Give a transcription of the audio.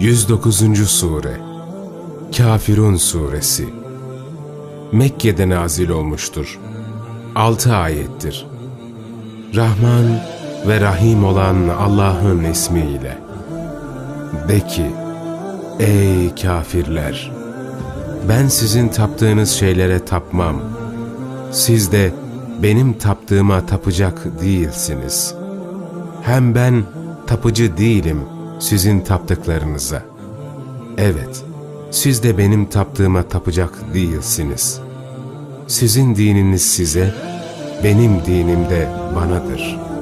109. Sure Kafirun Suresi Mekke'de nazil olmuştur. 6 ayettir. Rahman ve Rahim olan Allah'ın ismiyle. De ki, ey kafirler! Ben sizin taptığınız şeylere tapmam. Siz de benim taptığıma tapacak değilsiniz. Hem ben tapıcı değilim sizin taptıklarınıza. Evet, siz de benim taptığıma tapacak değilsiniz. Sizin dininiz size, benim dinim de banadır.''